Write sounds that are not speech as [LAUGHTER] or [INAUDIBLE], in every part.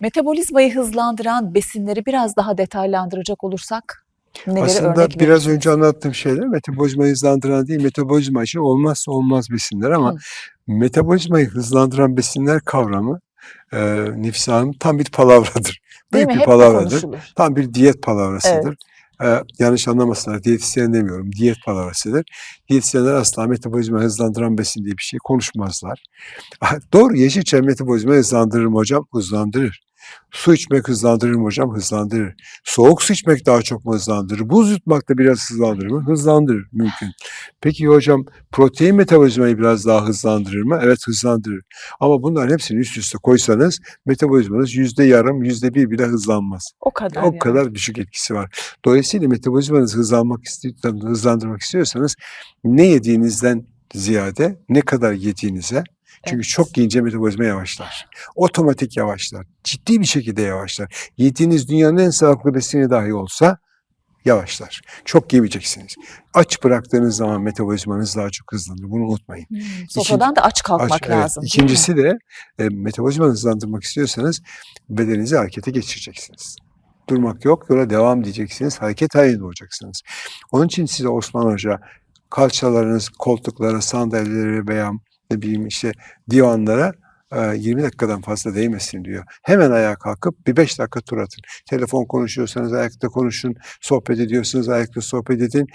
Metabolizmayı hızlandıran besinleri biraz daha detaylandıracak olursak neleri Aslında örnek biraz önce anlattığım şeyler metabolizmayı hızlandıran değil, metabolizma için olmazsa olmaz besinler ama Hı. metabolizmayı hızlandıran besinler kavramı e, Nefise Hanım tam bir palavradır. Değil Büyük mi? bir Hep palavradır. konuşulur. Tam bir diyet palavrasıdır. Ee, yanlış anlamasınlar. Diyetisyen demiyorum. Diyet palavrasıdır. Diyetisyenler asla metabolizma hızlandıran besin diye bir şey konuşmazlar. [LAUGHS] Doğru yeşil çay metabolizma hızlandırır mı hocam? Hızlandırır. Su içmek hızlandırır mı hocam? Hızlandırır. Soğuk su içmek daha çok mu hızlandırır? Buz yutmak da biraz hızlandırır mı? Hızlandırır. Mümkün. Peki hocam protein metabolizmayı biraz daha hızlandırır mı? Evet hızlandırır. Ama bunların hepsini üst üste koysanız metabolizmanız yüzde yarım, yüzde bir bile hızlanmaz. O kadar O yani. kadar düşük etkisi var. Dolayısıyla metabolizmanızı hızlanmak istiyorsanız, hızlandırmak istiyorsanız ne yediğinizden ziyade ne kadar yediğinize çünkü Evet. çok yiyince metabolizma yavaşlar. Otomatik yavaşlar. Ciddi bir şekilde yavaşlar. Yediğiniz dünyanın en sağlıklı besini dahi olsa yavaşlar. Çok yemeyeceksiniz. Aç bıraktığınız zaman metabolizmanız daha çok hızlanır. Bunu unutmayın. Hmm, Sofradan da aç kalkmak Aç- evet. lazım. mi? İkincisi de e, metabolizmanızı hızlandırmak istiyorsanız bedeninizi harekete geçireceksiniz. Durmak yok, yola devam diyeceksiniz. Hareket halinde olacaksınız. Onun için size Osman Hoca kalçalarınız koltuklara, sandalyelere veya ne bileyim işte divanlara e, 20 dakikadan fazla değmesin diyor. Hemen ayağa kalkıp bir 5 dakika tur atın. Telefon konuşuyorsanız ayakta konuşun, sohbet ediyorsanız ayakta sohbet edin.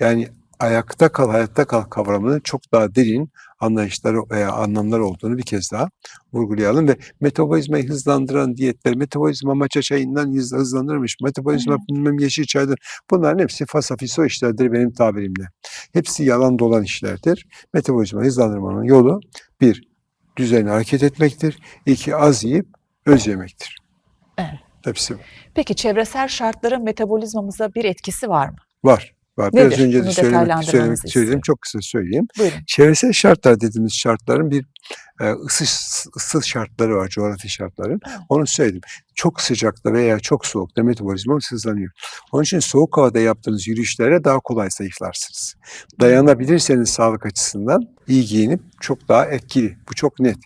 Yani ayakta kal, hayatta kal kavramının çok daha derin anlayışları veya anlamlar olduğunu bir kez daha vurgulayalım ve metabolizmayı hızlandıran diyetler, metabolizma maça çayından hız- hızlanırmış, metabolizma Hı bilmem yeşil çaydan bunların hepsi fasafiso işlerdir benim tabirimle. Hepsi yalan dolan işlerdir. Metabolizmayı hızlandırmanın yolu bir, düzenli hareket etmektir. iki az yiyip öz yemektir. Evet. Hepsi bu. Peki çevresel şartların metabolizmamıza bir etkisi var mı? var. Var. Biraz Nedir? önce de söylemek, söylemek söyledim. Çok kısa söyleyeyim. Buyurun. Çevresel şartlar dediğimiz şartların bir e, ısı, ısı şartları var, coğrafi şartların. Evet. Onu söyledim. Çok sıcakta veya çok soğukta metabolizma hızlanıyor. Onun için soğuk havada yaptığınız yürüyüşlere daha kolay zayıflarsınız. Dayanabilirseniz sağlık açısından iyi giyinip çok daha etkili. Bu çok net.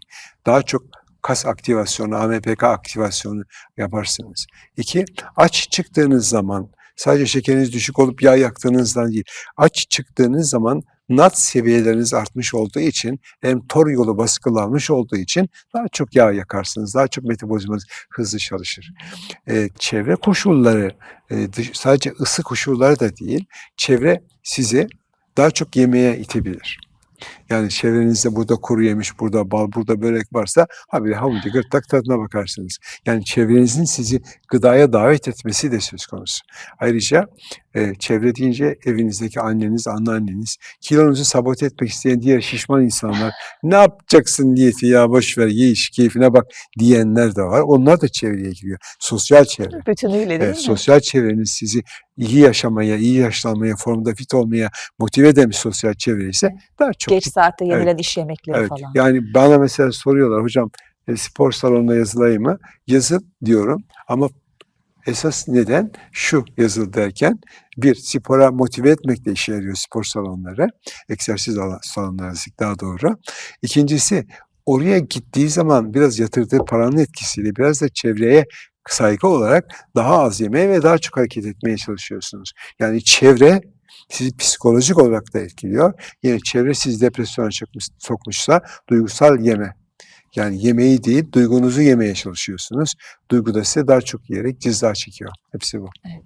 Daha çok kas aktivasyonu, AMPK aktivasyonu yaparsınız. İki, aç çıktığınız zaman sadece şekeriniz düşük olup yağ yaktığınızdan değil, aç çıktığınız zaman NAT seviyeleriniz artmış olduğu için mTOR yolu baskılanmış olduğu için daha çok yağ yakarsınız. Daha çok metabolizmanız hızlı çalışır. Ee, çevre koşulları e, dış- sadece ısı koşulları da değil, çevre sizi daha çok yemeğe itebilir. Yani çevrenizde burada kuru yemiş, burada bal, burada börek varsa habire havucu gırtlak tadına bakarsınız. Yani çevrenizin sizi gıdaya davet etmesi de söz konusu. Ayrıca e, çevre deyince evinizdeki anneniz, anneanneniz, kilonuzu sabote etmek isteyen diğer şişman insanlar, ne yapacaksın diyeti ya boş ver ye iş keyfine bak diyenler de var. Onlar da çevreye giriyor. Sosyal çevre. Bütünüyle değil Evet, mi? sosyal çevreniz sizi iyi yaşamaya, iyi yaşlanmaya, formda fit olmaya motive eden bir sosyal çevre ise daha çok Geç saatte yenilen iş yemekleri Evet. falan. Yani bana mesela soruyorlar hocam e, spor salonuna yazılayım mı? Yazıl diyorum ama esas neden şu yazıl derken bir spora motive etmekle işe yarıyor spor salonları. Egzersiz salonları daha doğru. İkincisi oraya gittiği zaman biraz yatırdığı paranın etkisiyle biraz da çevreye saygı olarak daha az yemeye ve daha çok hareket etmeye çalışıyorsunuz. Yani çevre sizi psikolojik olarak da etkiliyor. Yine çevre sizi depresyona sokmuşsa duygusal yeme. Yani yemeği değil, duygunuzu yemeye çalışıyorsunuz. Duygu da size daha çok yiyerek ceza çekiyor. Hepsi bu.